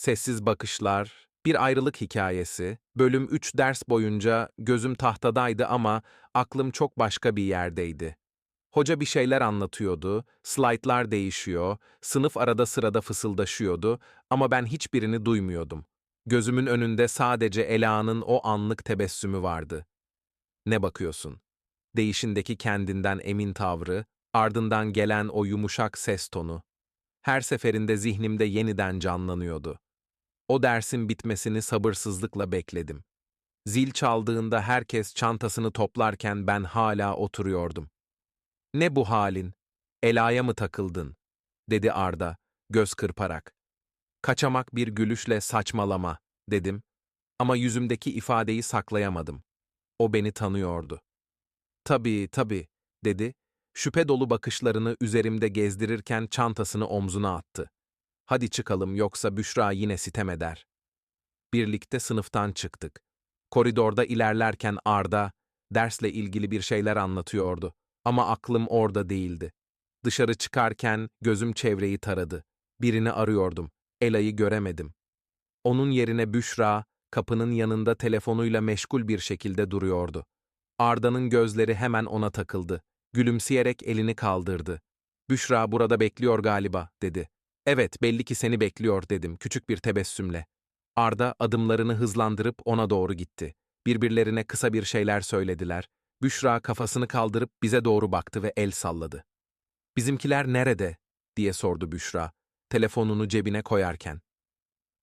sessiz bakışlar, bir ayrılık hikayesi. Bölüm 3 ders boyunca gözüm tahtadaydı ama aklım çok başka bir yerdeydi. Hoca bir şeyler anlatıyordu, slaytlar değişiyor, sınıf arada sırada fısıldaşıyordu ama ben hiçbirini duymuyordum. Gözümün önünde sadece Ela'nın o anlık tebessümü vardı. Ne bakıyorsun? Değişindeki kendinden emin tavrı, ardından gelen o yumuşak ses tonu. Her seferinde zihnimde yeniden canlanıyordu. O dersin bitmesini sabırsızlıkla bekledim. Zil çaldığında herkes çantasını toplarken ben hala oturuyordum. Ne bu halin? Ela'ya mı takıldın? dedi Arda, göz kırparak. Kaçamak bir gülüşle saçmalama, dedim. Ama yüzümdeki ifadeyi saklayamadım. O beni tanıyordu. Tabii, tabii, dedi. Şüphe dolu bakışlarını üzerimde gezdirirken çantasını omzuna attı. Hadi çıkalım yoksa Büşra yine sitem eder. Birlikte sınıftan çıktık. Koridorda ilerlerken Arda, dersle ilgili bir şeyler anlatıyordu. Ama aklım orada değildi. Dışarı çıkarken gözüm çevreyi taradı. Birini arıyordum. Ela'yı göremedim. Onun yerine Büşra, kapının yanında telefonuyla meşgul bir şekilde duruyordu. Arda'nın gözleri hemen ona takıldı. Gülümseyerek elini kaldırdı. Büşra burada bekliyor galiba, dedi. Evet, belli ki seni bekliyor, dedim küçük bir tebessümle. Arda adımlarını hızlandırıp ona doğru gitti. Birbirlerine kısa bir şeyler söylediler. Büşra kafasını kaldırıp bize doğru baktı ve el salladı. Bizimkiler nerede? diye sordu Büşra, telefonunu cebine koyarken.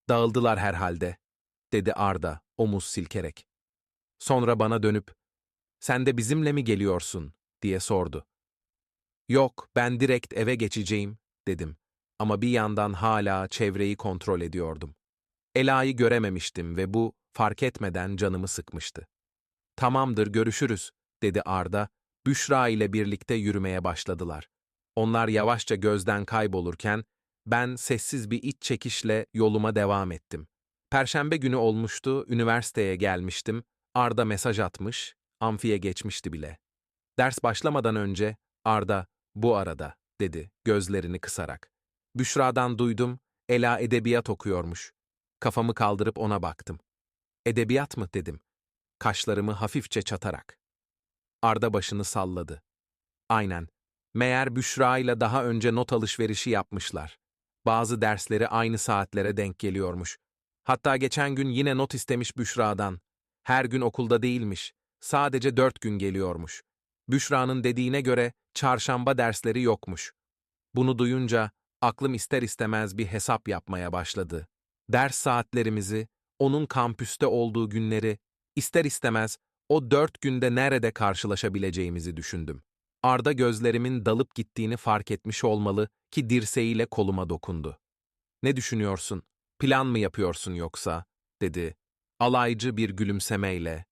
Dağıldılar herhalde, dedi Arda, omuz silkerek. Sonra bana dönüp, sen de bizimle mi geliyorsun, diye sordu. Yok, ben direkt eve geçeceğim, dedim. Ama bir yandan hala çevreyi kontrol ediyordum. Ela'yı görememiştim ve bu, fark etmeden canımı sıkmıştı. Tamamdır, görüşürüz, dedi Arda, Büşra ile birlikte yürümeye başladılar. Onlar yavaşça gözden kaybolurken, ben sessiz bir iç çekişle yoluma devam ettim. Perşembe günü olmuştu, üniversiteye gelmiştim, Arda mesaj atmış, amfiye geçmişti bile. Ders başlamadan önce, Arda, bu arada, dedi, gözlerini kısarak. Büşra'dan duydum, Ela edebiyat okuyormuş. Kafamı kaldırıp ona baktım. Edebiyat mı, dedim. Kaşlarımı hafifçe çatarak. Arda başını salladı. Aynen. Meğer Büşra ile daha önce not alışverişi yapmışlar. Bazı dersleri aynı saatlere denk geliyormuş. Hatta geçen gün yine not istemiş Büşra'dan. Her gün okulda değilmiş. Sadece dört gün geliyormuş. Büşra'nın dediğine göre çarşamba dersleri yokmuş. Bunu duyunca aklım ister istemez bir hesap yapmaya başladı. Ders saatlerimizi, onun kampüste olduğu günleri, ister istemez o dört günde nerede karşılaşabileceğimizi düşündüm. Arda gözlerimin dalıp gittiğini fark etmiş olmalı ki dirseğiyle koluma dokundu. Ne düşünüyorsun? Plan mı yapıyorsun yoksa? dedi. Alaycı bir gülümsemeyle.